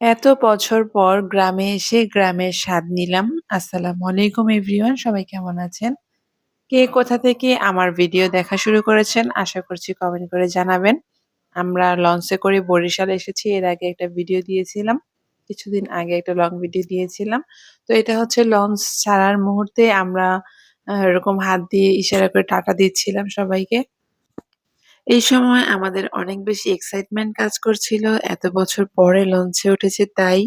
এত বছর পর গ্রামে এসে গ্রামের স্বাদ নিলাম। আসসালামু আলাইকুম এভরিওয়ান, সবাই কেমন আছেন? কে কোথা থেকে আমার ভিডিও দেখা শুরু করেছেন, আশা করছি কমেন্ট করে জানাবেন। আমরা লঞ্চে করে বরিশাল এসেছি। এর আগে একটা ভিডিও দিয়েছিলাম। কিছুদিন আগে একটা লং ভিডিও দিয়েছিলাম। তো এটা হচ্ছে লঞ্চ ছাড়ার মুহূর্তে আমরা এরকম হাত দিয়ে ইশারা করে টাটা দিচ্ছিলাম সবাইকে। এই সময় আমাদের অনেক বেশি এক্সাইটমেন্ট কাজ করছিল। এত বছর পরে লঞ্চে উঠেছে তাই।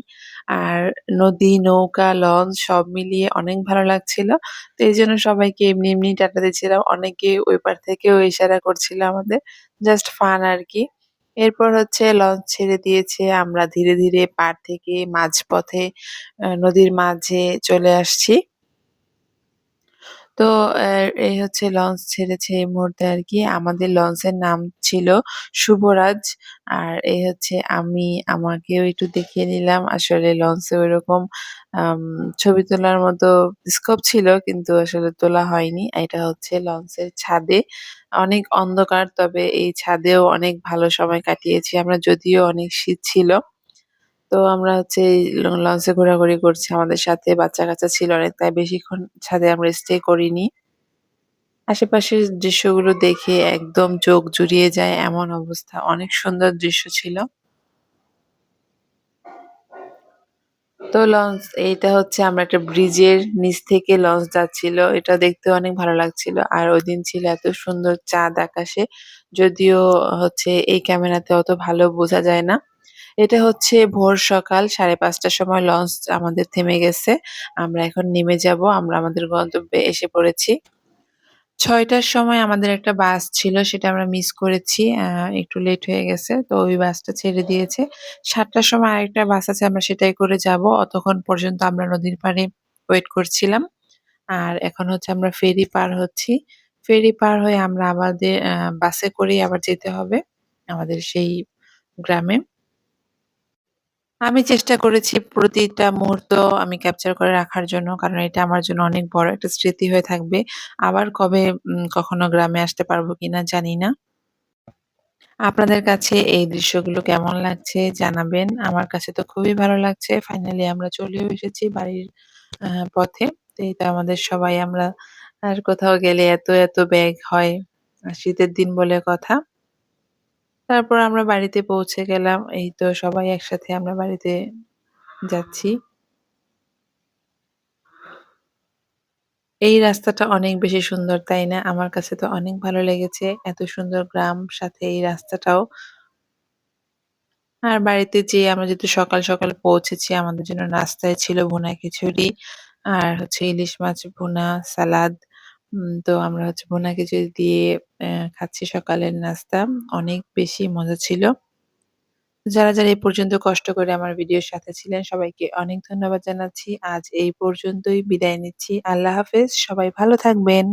আর নদী, নৌকা, লঞ্চ সব মিলিয়ে অনেক ভালো লাগছিল। তো এই জন্য সবাইকে এমনি, এমনি টাটা দিচ্ছিলাম। অনেকে ওই পার থেকেও ইশারা করছিল আমাদের। জাস্ট ফান আর কি এরপর হচ্ছে লঞ্চ ছেড়ে দিয়েছে। আমরা ধীরে, ধীরে পার থেকে মাঝপথে নদীর মাঝে চলে আসছি। তো এই হচ্ছে লঞ্চ ছেড়েছে এই মুহূর্তে আর কি আমাদের লঞ্চের নাম ছিল শুভরাজ। আর এই হচ্ছে আমি, আমাকেও একটু দেখিয়ে নিলাম। আসলে লঞ্চে ওইরকম ছবি তোলার মতো স্কোপ ছিল, কিন্তু আসলে তোলা হয়নি। এটা হচ্ছে লঞ্চের ছাদে। অনেক অন্ধকার, তবে এই ছাদেও অনেক ভালো সময় কাটিয়েছি আমরা, যদিও অনেক শীত ছিল। তো আমরা হচ্ছে এই লঞ্চে ঘোরাঘুরি করছি। আমাদের সাথে বাচ্চা-কাচ্চা ছিল অনেক, তাই বেশিক্ষণ ছাদে আমরা স্টে করিনি। আশেপাশের দৃশ্যগুলো দেখে একদম চোখ জুড়িয়ে যায় এমন অবস্থা। অনেক সুন্দর দৃশ্য ছিল। তো লঞ্চ এইটা হচ্ছে আমরা একটা ব্রিজের নিচ থেকে লঞ্চ যাচ্ছিল। এটা দেখতে অনেক ভালো লাগছিল। আর ওই দিন ছিল এত সুন্দর চাঁদ আকাশে। যদিও হচ্ছে এই ক্যামেরাতে অত ভালো বোঝা যায় না। এটা হচ্ছে ভোর সকাল, সাড়ে পাঁচটার সময় লঞ্চ আমাদের থেমে গেছে। আমরা এখন নেমে যাব। আমরা আমাদের গন্তব্যে এসে পড়েছি। ছয়টার সময় আমাদের একটা বাস ছিল, সেটা আমরা মিস করেছি। একটু লেট হয়ে গেছে। তো ওই বাসটা ছেড়ে দিয়েছে। সাতটার সময় আরেকটা বাস আছে, আমরা সেটাই করে যাব। অতক্ষণ পর্যন্ত আমরা নদীর পাড়ে ওয়েট করছিলাম। আর এখন হচ্ছে আমরা ফেরি পার হচ্ছি। ফেরি পার হয়ে আমরা আমাদের বাসে করেই আবার যেতে হবে আমাদের সেই গ্রামে। আমি চেষ্টা করেছি প্রতিটা মুহূর্ত আমি ক্যাপচার করে রাখার জন্য। কারণ এটা আমার জন্য অনেক বড় একটা স্মৃতি হয়ে থাকবে। আবার কবে উম কখনো গ্রামে আসতে পারব কিনা জানি না। আপনাদের কাছে এই দৃশ্যগুলো কেমন লাগছে জানাবেন। আমার কাছে তো খুবই ভালো লাগছে। ফাইনালি আমরা চলেও এসেছি বাড়ির পথে। তো তো আমাদের সবাই আমরা আর কোথাও গেলে এত, এত ব্যাগ হয়। শীতের দিন বলে কথা। তারপর আমরা বাড়িতে পৌঁছে গেলাম। এই তো সবাই একসাথে আমরা বাড়িতে যাচ্ছি। এই রাস্তাটা অনেক বেশি সুন্দর, তাই না? আমার কাছে তো অনেক ভালো লেগেছে। এত সুন্দর গ্রাম সাথে এই রাস্তাটাও। আর বাড়িতে যেয়ে আমরা যেহেতু সকাল, সকাল পৌঁছেছি আমাদের জন্য নাস্তায় ছিল ভুনা খিচুড়ি আর হচ্ছে ইলিশ মাছ ভুনা, সালাদ। উম তো আমরা হচ্ছে ভুনা খিচুড়ি দিয়ে খাচ্ছি সকালের নাস্তা। অনেক বেশি মজা ছিল। যারা, যারা এই পর্যন্ত কষ্ট করে আমার ভিডিওর সাথে ছিলেন সবাইকে অনেক ধন্যবাদ জানাচ্ছি। আজ এই পর্যন্তই বিদায় নিচ্ছি। আল্লাহ হাফেজ। সবাই ভালো থাকবেন।